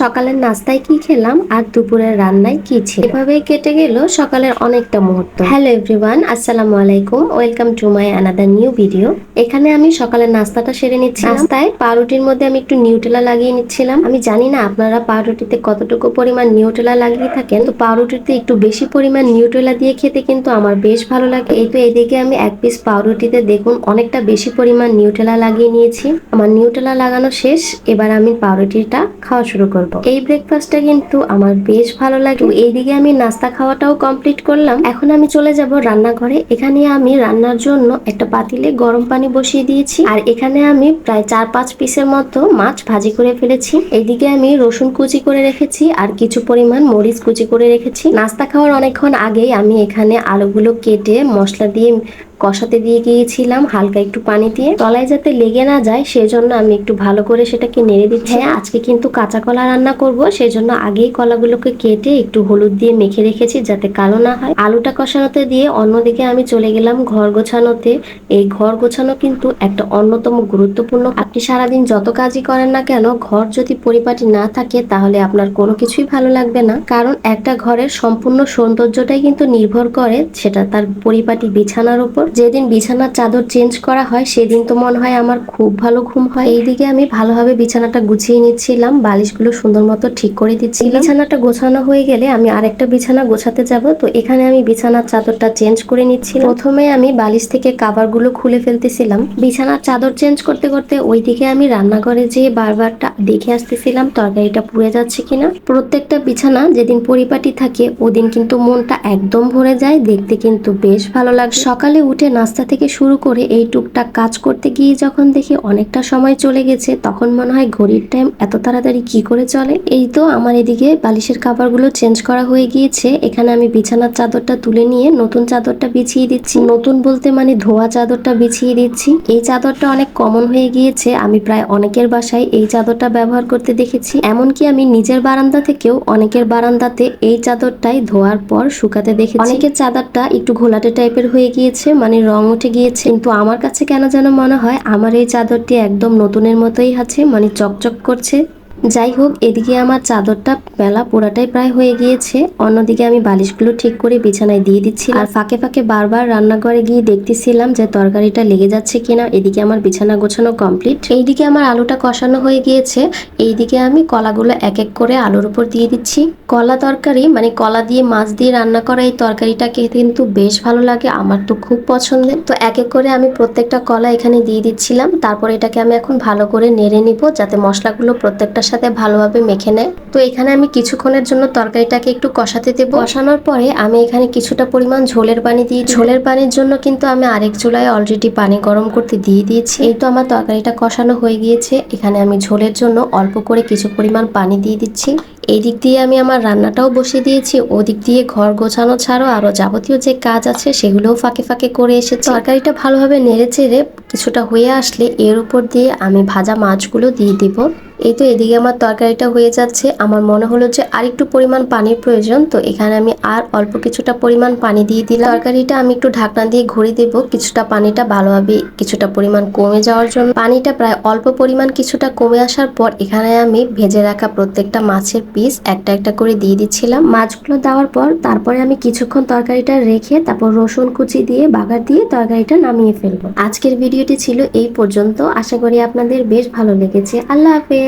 সকালের নাস্তায় কি খেলাম আর দুপুরের রান্নায় কি ছিল? এভাবেই কেটে গেল সকালের অনেকটা মুহূর্ত। হ্যালো এভরিওয়ান, আসসালামু আলাইকুম। Welcome to my another new video. এখানে আমি সকালের নাস্তাটা সেরে নিচ্ছি নাস্তায় পাউরুটির মধ্যে আমি একটু নিউটেলা লাগিয়ে নিচ্ছিলাম। আমি জানি না আপনারা পাউরুটিতে কতটুকু পরিমাণ নিউটেলা লাগিয়ে থাকেন। তো পাউরুটিতে একটু বেশি পরিমাণ নিউটেলা দিয়ে খেতে কিন্তু আমার বেশ ভালো লাগে। এই তো এদিকে আমি এক পিস পাউরুটিতে দেখুন অনেকটা বেশি পরিমাণ নিউটেলা লাগিয়ে নিয়েছি। আমার নিউটেলা লাগানো শেষ। এবার আমি পাউরুটিটা খাওয়া শুরু করব। এই ব্রেকফাস্টটা কিন্তু আমার বেশ ভালো লাগে। এইদিকে আমি নাস্তা খাওয়াটাও কমপ্লিট করলাম। এখন আমি চলে যাব রান্নাঘরে। এখানে আমি রান্নার জন্য একটা পাতিলে গরম পানি বসিয়ে দিয়েছি। আর এখানে আমি প্রায় চার পাঁচ পিসের মতো মাছ ভাজি করে ফেলেছি। এইদিকে আমি রসুন কুচি করে রেখেছি আর কিছু পরিমাণ মরিচ কুচি করে রেখেছি। নাস্তা খাওয়ার অনেকক্ষণ আগেই আমি এখানে আলুগুলো কেটে মশলা দিয়ে কষাতে দিয়ে গিয়েছিলাম হালকা একটু পানি দিয়ে। তলায় যাতে লেগে না যায় সেজন্য আমি একটু ভালো করে সেটাকে নেড়ে দিচ্ছি। হ্যাঁ। আজকে কিন্তু কাঁচা কলা রান্না করব সেজন্য আগেই কলাগুলোকে কেটে একটু হলুদ দিয়ে মেখে রেখেছি যাতে কালো না হয়। আলুটা কষানোতে দিয়ে অন্যদিকে আমি চলে গেলাম ঘর গোছানোতে। এই ঘর গোছানো কিন্তু একটা অন্যতম গুরুত্বপূর্ণ। আপনি সারাদিন যত কাজই করেন না কেন ঘর যদি পরিপাটি না থাকে তাহলে আপনার কোনো কিছুই ভালো লাগবে না। কারণ একটা ঘরের সম্পূর্ণ সৌন্দর্যটাই কিন্তু নির্ভর করে সেটা তার পরিপাটি বিছানার উপর। যেদিন বিছানার চাদর চেঞ্জ করা হয়, সেদিন তো মনে হয় আমার খুব ভালো ঘুম হয়। এইদিকে আমি ভালোভাবে বিছানাটা গুছিয়ে নিচ্ছিলাম, বালিশগুলো সুন্দর মতো ঠিক করে দিচ্ছি বিছানাটা গোছানো হয়ে গেলে আমি আরেকটা বিছানা গোছাতে যাব। তো এখানে আমি বিছানার চাদরটা চেঞ্জ করে নিচ্ছি প্রথমে আমি বালিশ থেকে কাভারগুলো খুলে ফেলতেছিলাম। বিছানার চাদর চেঞ্জ করতে করতে ওইদিকে আমি রান্নাঘরে যেয়ে বারবারটা দেখে আসতেছিলাম, তরকারিটা পুড়ে যাচ্ছে কিনা। প্রত্যেকটা বিছানা যেদিন পরিপাটি থাকে, ওদিন কিন্তু মনটা একদম ভরে যায়, দেখতে কিন্তু বেশ ভালো লাগে। সকালে উঠে নাস্তা থেকে শুরু করে এই টুকটাক কাজ করতে গিয়ে যখন দেখি অনেকটা সময় চলে গেছে, তখন মনে হয় ঘড়ির টাইম এত তাড়াতাড়ি কি করে চলে? এই তো আমার এদিকে বালিশের খাবারগুলো চেঞ্জ করা হয়ে গিয়েছে। এখানে আমি বিছানার চাদরটা তুলে নিয়ে নতুন চাদরটা বিছিয়ে দিচ্ছি। নতুন বলতে মানে ধোয়া চাদরটা বিছিয়ে দিচ্ছি। এই চাদরটা অনেক কমন হয়ে গিয়েছে। আমি প্রায় অনেকের বাসায় এই চাদরটা ব্যবহার করতে দেখেছি। এমনকি আমি নিজের বারান্দা থেকেও অনেকের বারান্দাতে এই চাদরটাই ধোয়ার পর শুকাতে দেখেছি। অনেকের চাদরটা একটু ঘোলাটে টাইপের হয়ে গিয়েছে। মানে রং উঠে গিয়েছে। কিন্তু আমার কাছে কেন যেন মনে হয়, আমার এই চাদরটি একদম নতুনের মতোই আছে মানে চকচক করছে। যাই হোক, এদিকে আমার চাদরটা বেলা পুরাটাই প্রায় হয়ে গিয়েছে। অন্যদিকে আমি বালিশগুলো ঠিক করে বিছানায় দিয়ে দিচ্ছি আর ফাঁকে ফাঁকে বারবার রান্নাঘরে গিয়ে দেখতেছিলাম যে তরকারিটা লেগে যাচ্ছে কিনা। এদিকে আমার বিছানা গোছানো কমপ্লিট। এইদিকে আমার আলুটা কষানো হয়ে গিয়েছে। এইদিকে আমি কলাগুলো এক এক করে আলুর উপর দিয়ে দিচ্ছি। কলা তরকারি মানে কলা দিয়ে মাছ দিয়ে রান্না করা এই তরকারিটা খেতে কিন্তু বেশ ভালো লাগে। আমার তো খুব পছন্দের। তো এক এক করে আমি প্রত্যেকটা কলা এখানে দিয়ে দিচ্ছিলাম। তারপর এটাকে আমি এখন ভালো করে নেড়ে নিব, যাতে মশলাগুলো সাথে ভালোভাবে মেখে নেয়। তো এখানে আমি কিছুক্ষণের জন্য তরকারিটাকে একটু কষাতে দেবো। কষানোর পরে আমি এখানে কিছুটা পরিমাণ ঝোলের পানি দিই ঝোলের পানির জন্য কিন্তু আমি আরেক চুলায় অলরেডি পানি গরম করতে দিয়ে দিয়েছি। এই তো আমার তরকারিটা কষানো হয়ে গিয়েছে। এখানে আমি ঝোলের জন্য অল্প করে কিছু পরিমাণ পানি দিয়ে দিচ্ছি। এই দিক দিয়ে আমি আমার রান্নাটাও বসিয়ে দিয়েছি। ওদিক দিয়ে ঘর গোছানো ছাড়াও আরও যাবতীয় যে কাজ আছে সেগুলোও ফাঁকে ফাঁকে করে এসেছি। তরকারিটা ভালোভাবে নেড়ে চেড়ে কিছুটা হয়ে আসলে এর উপর দিয়ে আমি ভাজা মাছগুলো দিয়ে দিব। এই তো এদিকে আমার তরকারিটা হয়ে যাচ্ছে। আমার মনে হলো যে আর একটু পরিমাণ পানির প্রয়োজন, তো এখানে আমি আর অল্প কিছুটা পরিমাণ পানি দিয়ে দিলাম। তরকারিটা আমি একটু ঢাকনা দিয়ে ঘুরে দেব, কিছুটা পানিটা ভালোভাবে কিছুটা পরিমাণ কমে যাওয়ার জন্য। পানিটা প্রায় অল্প পরিমাণ কিছুটা কমে আসার পর এখানে আমি ভেজে রাখা প্রত্যেকটা মাছের পিস একটা একটা করে দিয়ে দিচ্ছিলাম। মাছগুলো দেওয়ার পর তারপরে আমি কিছুক্ষণ তরকারিটা রেখে তারপর রসুন কুচি দিয়ে, বাগার দিয়ে তরকারিটা নামিয়ে ফেলব। আজকের ভিডিওটি ছিল এই পর্যন্ত। আশা করি আপনাদের বেশ ভালো লেগেছে। আল্লাহ হাফেজ।